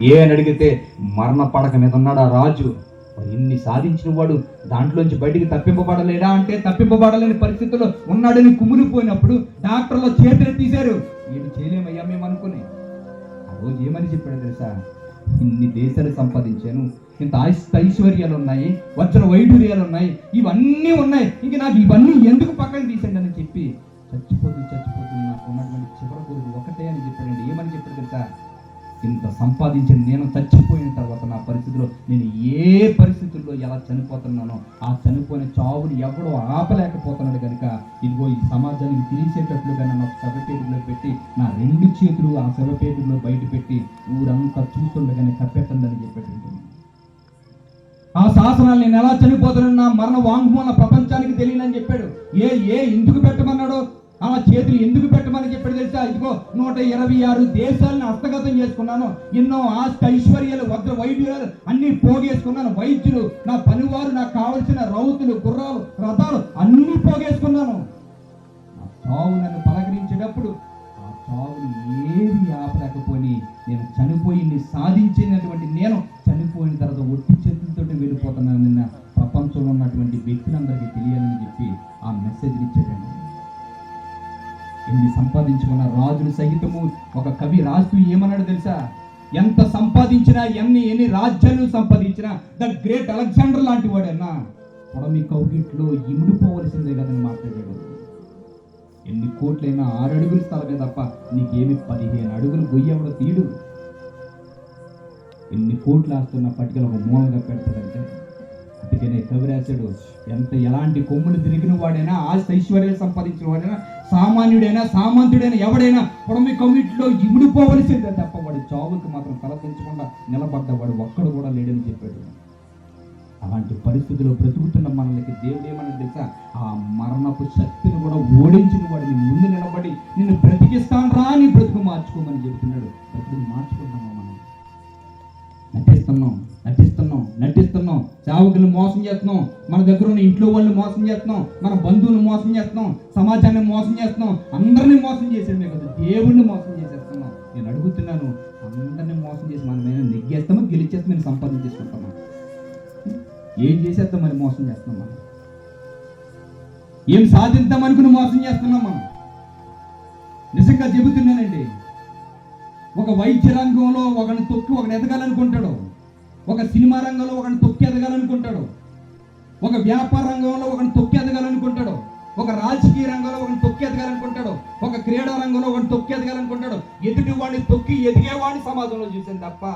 ఏ అని అడిగితే మరణ పడక మీద ఉన్నాడు ఆ రాజు ఇన్ని సాధించిన వాడు దాంట్లోంచి బయటికి తప్పింపబడలేడా అంటే తప్పింపబడలేని పరిస్థితుల్లో ఉన్నాడని కుమిలిపోయినప్పుడు డాక్టర్లో చేతులు తీశారు. ఏమి చేయలేమయ్యా మేము అనుకుని. ఆ రోజు ఏమని చెప్పాడు తెలుసా? ఇన్ని దేశాలు సంపాదించాను ఇంత ఐశ్వర్యాలు ఉన్నాయి వచ్చిన వైఢూర్యాలు ఉన్నాయి ఇవన్నీ ఉన్నాయి. ఇంక నాకు ఇవన్నీ ఎందుకు పక్కన తీసండి అని చెప్పి చచ్చిపోతుంది చచ్చిపోతుంది నాకు ఉన్నటువంటి చివరి ఒకటే అని చెప్పాడండి. ఏమని చెప్పాడు తెలుసా? ఇంత సంపాదించిన నేను చచ్చిపోయిన తర్వాత నా పరిస్థితిలో నేను ఏ పరిస్థితుల్లో ఎలా చనిపోతున్నానో ఆ చనిపోయిన చావుని ఎవడో ఆపలేకపోతున్నాడు కనుక ఇదిగో ఈ సమాజానికి తెలిసేటట్లుగా నన్ను శవపేటిలో పెట్టి నా రెండు చేతులు ఆ శవపేటిలో బయట పెట్టి ఊరంతా చూస్తుండగానే కప్పెట్టండి అని ఆ శాసనాలు నేను ఎలా చనిపోతున్నాను నా మరణ వాంగ్మూల ప్రపంచానికి తెలియనని చెప్పాడు. ఏ ఏ ఇంటికి పెట్టమన్నాడో? ఆ చేతులు ఎందుకు పెట్టమని చెప్పాడు తెలుసా? ఇదిగో నూట ఇరవై ఆరు దేశాలను హస్తగతం చేసుకున్నాను. ఎన్నో ఆస్తి ఐశ్వర్యాలు వద్ద వైద్యులు అన్ని పోగేసుకున్నాను. వైద్యులు నా పనివారు నాకు కావలసిన రౌతులు గుర్రాలు రథాలు అన్ని పోగేసుకున్నాను. ఆ చావు నన్ను పలకరించేటప్పుడు ఆ చావుని ఏది ఆపలేకపోయి నేను చనిపోయి సాధించినటువంటి నేను చనిపోయిన తర్వాత ఒట్టి చేతులతో వెళ్ళిపోతున్నాను నిన్న ప్రపంచంలో ఉన్నటువంటి వ్యక్తులందరికీ తెలియాలని చెప్పి ఆ మెసేజ్ ఇచ్చాడు ఎన్ని సంపాదించుకున్న రాజులు సహితము ఒక కవి రాస్తూ ఏమన్నాడు తెలుసా? ఎంత సంపాదించినా ఎన్ని ఎన్ని రాజ్యాలు సంపాదించినా ద గ్రేట్ అలెగ్జాండర్ లాంటి వాడన్నా పొడమి కౌగిట్లో ఇమిడిపోవలసిందే కదని మాట్లాడాడు. ఎన్ని కోట్లైనా ఆరు అడుగులు స్థలమే తప్ప నీకేమి పదిహేను అడుగులు గొయ్యవడ తీడు. ఎన్ని కోట్లు ఆస్తున్న పట్టికలు ఒక మూలంగా పెడతాడంటే? అందుకనే కవి రాశాడు ఎంత ఎలాంటి కొమ్ములు తిరిగిన వాడైనా ఆస్తి ఐశ్వర్యాలు సంపాదించిన వాడైనా సామాన్యుడైనా సామంతుడైనా ఎవడైనా పొడమి కమిటీలో ఇమిడిపోవలసిందే తప్ప వాడి జాబుకి మాత్రం తలదించకుండా నిలబడ్డవాడు ఒక్కడు కూడా లేడని చెప్పాడు. అలాంటి పరిస్థితిలో బ్రతుకుతున్న మనల్ని దేవుడు ఏమని తెలుసా? ఆ మరణపు శక్తిని కూడా ఓడించిన వాడిని ముందు నిలబడి నిన్ను బ్రతికిస్తాను రా నీ బ్రతుకు మార్చుకోమని చెప్తున్నాడు. బ్రతుకుని మార్చుకుంటున్నామా మనం? నటిస్తున్నాం సేవకులను మోసం చేస్తున్నాం. మన దగ్గర ఉన్న ఇంట్లో వాళ్ళని మోసం చేస్తున్నాం. మన బంధువులు మోసం చేస్తున్నాం. సమాజాన్ని మోసం చేస్తున్నాం. అందరినీ మోసం చేసేమే కదా. దేవుణ్ణి మోసం చేసేస్తున్నాం. నేను అడుగుతున్నాను అందరినీ మోసం చేసి మనం ఏమైనా నెగ్గేస్తామో మేము నేను సంపాదించేసుకుంటామా ఏం చేసేస్తాం మరి మోసం చేస్తున్నాం మనం? ఏం సాధిద్దాం అనుకుని మోసం చేస్తున్నాం మనం? నిజంగా చెబుతున్నానండి ఒక వైద్య రంగంలో ఒకని తొక్కి ఒకని ఎదగాలనుకుంటాడు. ఒక సినిమా రంగంలో ఒకని తొక్కి ఎదగాలనుకుంటాడు. ఒక వ్యాపార రంగంలో ఒకని తొక్కి ఎదగాలనుకుంటాడు. ఒక రాజకీయ రంగంలో ఒకని తొక్కి ఎదగాలనుకుంటాడు. ఒక క్రీడా రంగంలో ఒకని తొక్కి ఎదగాలనుకుంటాడు. ఎదుటి వాడిని తొక్కి ఎదిగేవాడిని సమాజంలో చూసాను తప్ప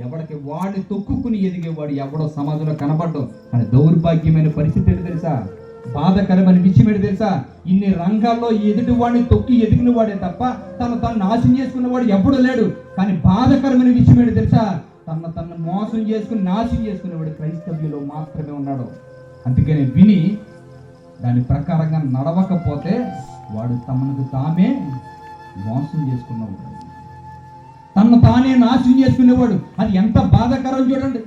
ఎవడికి వాడిని తొక్కుకుని ఎదిగేవాడు ఎవడో సమాజంలో కనబడ్డు. అని దౌర్భాగ్యమైన పరిస్థితి ఏంటి తెలుసా? బాధకరమైన విషయం ఏంటి తెలుసా? ఇన్ని రంగాల్లో ఎదుటి వాడిని తొక్కి ఎదిగిన వాడే తప్ప తను తను నాశనం చేసుకున్నవాడు ఎప్పుడు లేడు. కానీ బాధకరమైన విషయం ఏంటి తెలుసా? తన తను మోసం చేసుకుని నాశనం చేసుకునేవాడు క్రైస్తవ్యులో మాత్రమే ఉన్నాడు. అందుకని విని దాని ప్రకారంగా నడవకపోతే వాడు తమకు తామే మోసం చేసుకున్నవాడు. తను తానే నాశనం చేసుకునేవాడు. అది ఎంత బాధాకరం చూడండి.